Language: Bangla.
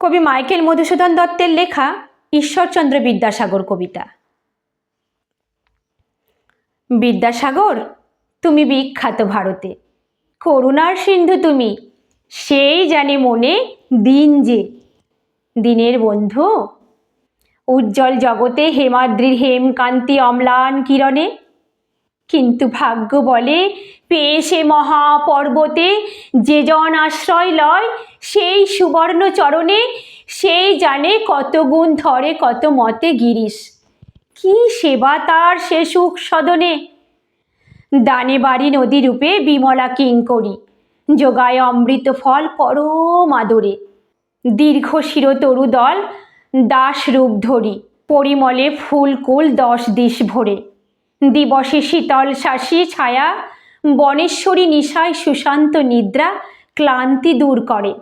কবি মাইকেল মধুসূদন দত্তের লেখা ঈশ্বরচন্দ্র বিদ্যাসাগর কবিতা। বিদ্যাসাগর, তুমি বিখ্যাত ভারতে। করুণার সিন্ধু তুমি, সেই জানে মনে দিন যে। দিনের বন্ধু, উজ্জ্বল জগতে হেমাদ্রির হেমকান্তি অম্লান কিরণে। কিন্তু ভাগ্য বলে, পেয়ে সে মহাপর্বতে যে জন আশ্রয় লয়, সেই সুবর্ণ চরণে সেই জানে কত গুণ ধরে কত মতে গিরিশ। কি সেবা তার সে সুখ সদনে? দানে বাড়ি নদী রূপে বিমলা কিঙ্করি, যোগায় অমৃত ফল পরম আদরে। দীর্ঘ শির তরু দল, দাস রূপ ধরি, পরিমলে ফুলকুল দশ দিশ ভরে। দিবসে শীতল শাসী ছায়া বনেশ্বরী নিশায় সুশান্ত নিদ্রা ক্লান্তি দূর করে।